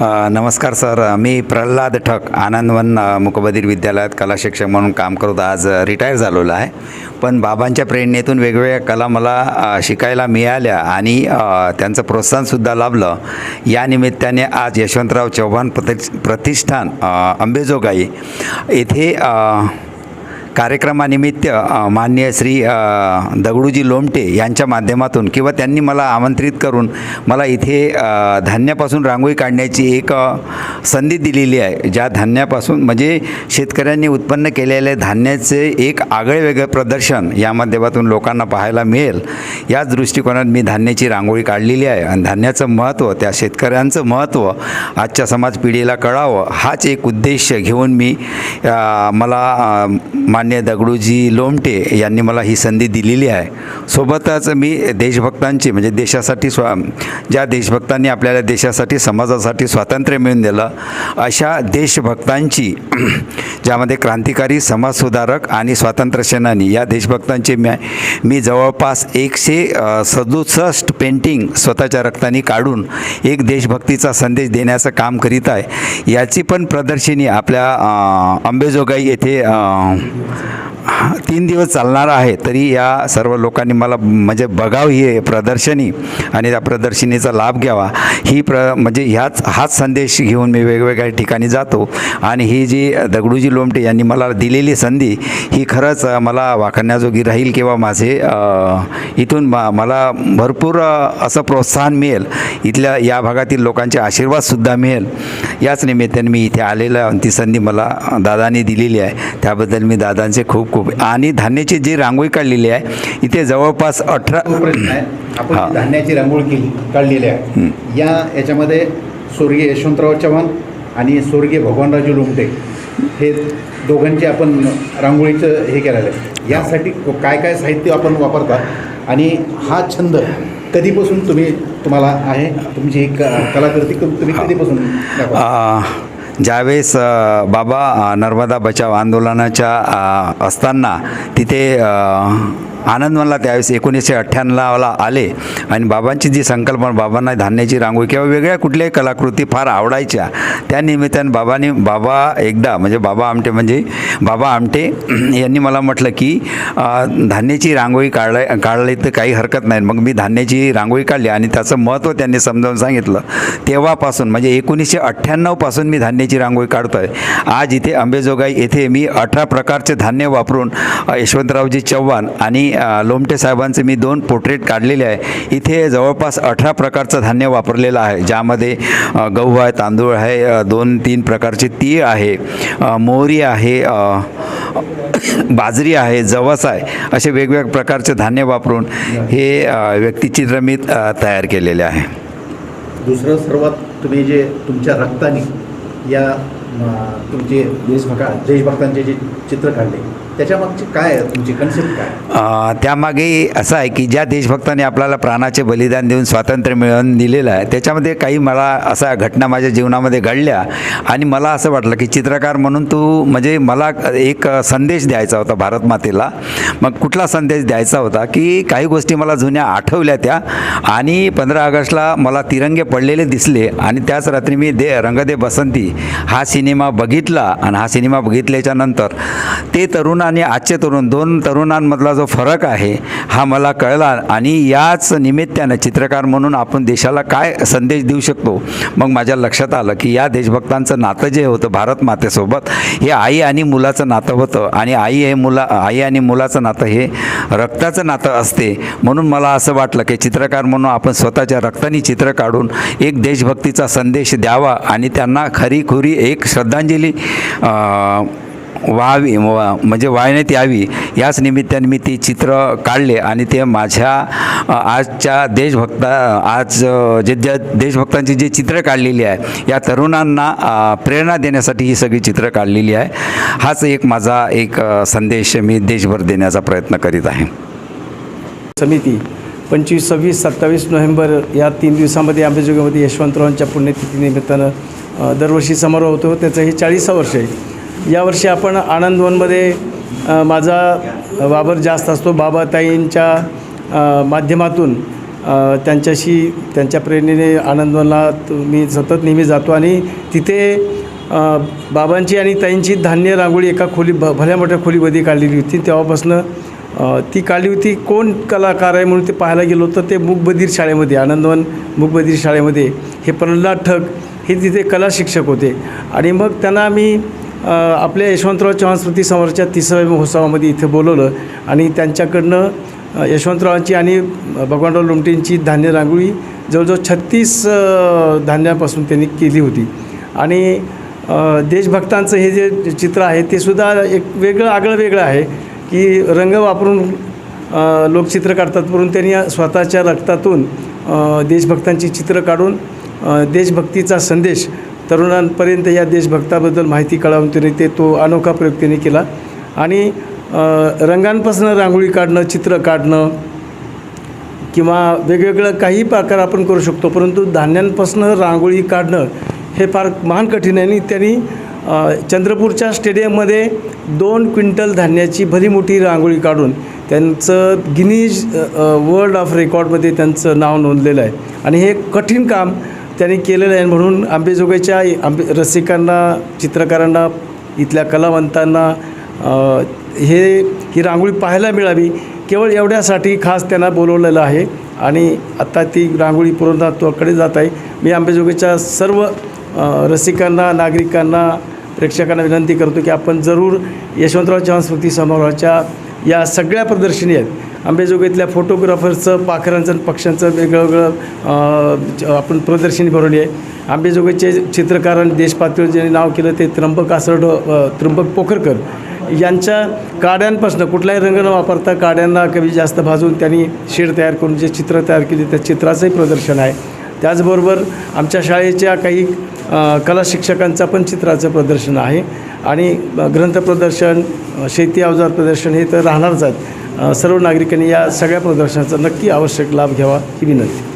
नमस्कार सर. मी प्रल्हाद ठक आनंदवन मुकबधीर विद्यालयात कला शिक्षक म्हणून काम करत आज रिटायर झालेलो आहे. पण बाबांच्या प्रेरणेतून वेगवेगळ्या कला मला शिकायला मिळाल्या आणि त्यांचं प्रोत्साहनसुद्धा लाभलं. या निमित्ताने आज यशवंतराव चव्हाण प्रति प्रतिष्ठान अंबेजोगाई येथे कार्यक्रमानिमित्त मान्य श्री दगडूजी लोमटे यांच्या माध्यमातून किंवा त्यांनी मला आमंत्रित करून मला इथे धान्यापासून रांगोळी काढण्याची एक संधी दिलेली आहे. ज्या धान्यापासून म्हणजे शेतकऱ्यांनी उत्पन्न केलेले धान्याचे एक आगळे प्रदर्शन या माध्यमातून लोकांना पाहायला मिळेल. याच दृष्टिकोनात मी धान्याची रांगोळी काढलेली आहे आणि धान्याचं महत्त्व त्या शेतकऱ्यांचं महत्त्व आजच्या समाज पिढीला कळावं हाच एक उद्देश घेऊन मी मला मान मान्य दगडूजी लोमटे यांनी मला ही संधी दिलेली आहे. सोबतच मी देशभक्तांची म्हणजे देशासाठी स्वा ज्या देशभक्तांनी आपल्याला देशासाठी समाजासाठी स्वातंत्र्य मिळून दिलं अशा देशभक्तांची ज्यामध्ये क्रांतिकारी समाजसुधारक आणि स्वातंत्र्य सेनानी या देशभक्तांचे मी मी जवळपास एकशे सदुसष्ट पेंटिंग स्वतःच्या रक्ताने काढून एक देशभक्तीचा संदेश देण्याचं काम करीत आहे. याची पण प्रदर्शनी आपल्या अंबेजोगाई येथे Yeah. तीन दिवस चालणार आहे तरी या सर्व लोकांनी मला म्हणजे बघावं ही प्रदर्शनी आणि त्या प्रदर्शनीचा लाभ घ्यावा. ही प्र म्हणजे ह्याच हाच संदेश घेऊन मी वेगवेगळ्या ठिकाणी जातो आणि ही जी दगडूजी लोमटे यांनी मला दिलेली संधी ही खरंच मला वाखण्याजोगी राहील किंवा माझे इथून मा मला भरपूर असं प्रोत्साहन मिळेल. इथल्या या भागातील लोकांचे आशीर्वादसुद्धा मिळेल. याच निमित्ताने मी इथे आलेलं आणि ती संधी मला दादांनी दिलेली आहे. त्याबद्दल मी दादांचे खूप खूप. आणि धान्याची जी रांगोळी काढलेली आहे इथे जवळपास अठरा आपण धान्याची रांगोळी केली काढलेली आहे. या याच्यामध्ये स्वर्गीय यशवंतराव चव्हाण आणि स्वर्गीय भगवानराजे लोमटे हे दोघांचे आपण रांगोळीचं हे केलेलं आहे. यासाठी काय काय साहित्य आपण वापरता आणि हा छंद कधीपासून तुम्ही तुम्हाला आहे? तुमची एक कलाकृती तुम्ही कधीपासून ज्यावेळेस बाबा नर्मदा बचाव आंदोलनाच्या असताना तिथे आनंद आनंदवनला त्यावेळेस एकोणीसशे अठ्ठ्याण्णवला आले. आणि बाबांची जी संकल्पना बाबांना धान्याची रांगोळी किंवा वेगळ्या कुठल्याही कलाकृती फार आवडायच्या त्या निमित्ताने बाबांनी बाबा एकदा म्हणजे बाबा आमटे म्हणजे बाबा आमटे यांनी मला म्हटलं की धान्याची रांगोळी काढाय काढली तर काही हरकत नाही. मग मी धान्याची रांगोळी काढली आणि त्याचं महत्त्व त्यांनी समजावून सांगितलं. तेव्हापासून म्हणजे एकोणीसशे अठ्ठ्याण्णवपासून मी धान्याची रांगोळी काढतो आहे आज इथे अंबेजोगाई येथे मी अठरा प्रकारचे धान्य वापरून यशवंतरावजी चव्हाण आणि लोमटे साहेबांचे मी दोन पोर्ट्रेट काढलेले आहे. इथे जवळपास अठरा प्रकारचं धान्य वापरलेलं आहे. ज्यामध्ये गहू आहे तांदूळ आहे दोन तीन प्रकारचे तीळ आहे मोहरी आहे बाजरी आहे जवस आहे असे वेगवेगळ्या प्रकारचे धान्य वापरून हे व्यक्तिचित्र मी तयार केलेले आहे. दुसरं सर्वात तुम्ही जे तुमच्या रक्ताने या तुमचे देशभक्ता देशभक्तांचे जे चित्र काढले त्याच्यामागची काय तुमची कन्सेप्ट काय? त्यामागे असं आहे की ज्या देशभक्तांनी आपल्याला प्राणाचे बलिदान देऊन स्वातंत्र्य मिळवून दिलेलं आहे त्याच्यामध्ये काही मला अशा घटना माझ्या जीवनामध्ये घडल्या आणि मला असं वाटलं की चित्रकार म्हणून तू म्हणजे मला एक संदेश द्यायचा होता भारत मातेला मग कुठला संदेश द्यायचा होता की काही गोष्टी मला जुन्या आठवल्या त्या आणि पंधरा ऑगस्टला मला तिरंगे पडलेले दिसले आणि त्याच रात्री मी दे रंगदे बसंती हा सिनेमा बघितला आणि हा सिनेमा बघितल्याच्या नंतर ते तरुण आणि आजचे तरुण दोन तरुणांमधला जो फरक आहे हा मला कळला आणि याच निमित्तानं चित्रकार म्हणून आपण देशाला काय संदेश देऊ शकतो? मग माझ्या लक्षात आलं की या देशभक्तांचं नातं जे होतं भारत मातेसोबत हे आई आणि मुलाचं नातं होतं आणि आई हे मुला आई आणि मुलाचं नातं हे रक्ताचं नातं असते. म्हणून मला असं वाटलं की चित्रकार म्हणून आपण स्वतःच्या रक्ताने चित्र काढून एक देशभक्तीचा संदेश द्यावा आणि त्यांना खरीखुरी एक श्रद्धांजली व्हावी वा- म्हणजे वाहण्यात यावी. याच निमित्ताने मी ती चित्र काढले आणि ते माझ्या आजच्या देशभक्ता आज जे ज्या देशभक्तांची जी चित्र काढलेली आहे या तरुणांना प्रेरणा देण्यासाठी ही सगळी चित्र काढलेली आहे. हाच एक माझा एक संदेश मी देशभर देण्याचा प्रयत्न करीत आहे. समिती पंचवीस सव्वीस सत्तावीस नोव्हेंबर या तीन दिवसामध्ये आंबेजोगाईमध्ये यशवंतरावांच्या पुण्यतिथीनिमित्तानं अ, दरवर्षी समारोह होतो. त्याचं हे चाळीसा वर्ष आहे. यावर्षी आपण आनंदवनमध्ये माझा वावर जास्त असतो. बाबाताईंच्या माध्यमातून त्यांच्याशी त्यांच्या प्रेरणेने आनंदवनला मी सतत नेहमी जातो आणि तिथे बाबांची आणि ताईंची धान्य रांगोळी एका खोली भ भल्या मोठ्या खोलीमध्ये काढलेली होती. तेव्हापासनं ती काढली होती. कोण कलाकार आहे म्हणून ते पाहायला गेलो तर ते मुकबधीर शाळेमध्ये आनंदवन मुकबधीर शाळेमध्ये. हे प्रल्हाद ठग हे तिथे कला शिक्षक होते. आणि मग त्यांना मी आपल्या यशवंतराव चव्हाण स्मृती समोरच्या तिसऱ्या महोत्सवामध्ये इथे बोलवलं आणि त्यांच्याकडनं यशवंतरावांची आणि भगवानराव लोमटेंची धान्य रांगोळी जवळजवळ छत्तीस धान्यापासून त्यांनी केली होती. आणि देशभक्तांचं हे जे चित्र आहे ते सुद्धा एक वेगळं आगळं वेगळं आहे की रंग वापरून लोक चित्र काढतात म्हणून त्यांनी स्वतःच्या रक्तातून देशभक्तांची चित्र काढून देशभक्तीचा संदेश तरुणांपर्यंत या देशभक्ताबद्दल माहिती कळवून त्यांनी ते तो अनोखा प्रयोग त्यांनी केला. आणि रंगांपासून रांगोळी काढणं चित्र काढणं किंवा वेगवेगळं काही प्रकार आपण करू शकतो परंतु धान्यांपासून रांगोळी काढणं हे फार महान कठीण आहे. आणि त्यांनी चंद्रपूरच्या स्टेडियममध्ये दोन क्विंटल धान्याची भली मोठी रांगोळी काढून त्यांचं गिनीज वर्ल्ड ऑफ रेकॉर्डमध्ये त्यांचं नाव नोंदलेलं आहे. आणि हे कठीण काम त्यांनी केलेलं आहे म्हणून आंबेजोगाईच्या आंबे रसिकांना चित्रकारांना इथल्या कलावंतांना हे ही रांगोळी पाहायला मिळावी केवळ एवढ्यासाठी खास त्यांना बोलवलेलं आहे. आणि आत्ता ती रांगोळी पूर्णत्वाकडे जात आहे. मी आंबेजोगाईच्या सर्व रसिकांना नागरिकांना प्रेक्षकांना विनंती करतो की आपण जरूर यशवंतराव चव्हाण स्मृती समारोहाच्या या सगळ्या प्रदर्शनी आहेत आंबेजोगाईतल्या फोटोग्राफरचं पाखरांचं आणि पक्ष्यांचं वेगळं वेगळं आपण प्रदर्शनी भरवली आहे. आंबेजोगाईचे चित्रकारांनी देशपातळीवर ज्यांनी नाव केलं ते त्र्यंबक आसरड त्र्यंबक पोखरकर. यांच्या काड्यांपासून कुठलाही रंग न वापरता काड्यांना कमी जास्त भाजून त्यांनी शेड तयार करून जे चित्र तयार केले त्या चित्राचंही प्रदर्शन आहे. त्याचबरोबर आमच्या शाळेच्या काही कला शिक्षकांचा पण चित्राचं प्रदर्शन आहे. आणि ग्रंथ प्रदर्शन शेती अवजार प्रदर्शन हे तर राहणारच आहेत. सर्व नागरिकांनी या सगळ्या प्रदर्शनाचा नक्की आवश्यक लाभ घ्यावा ही विनंती.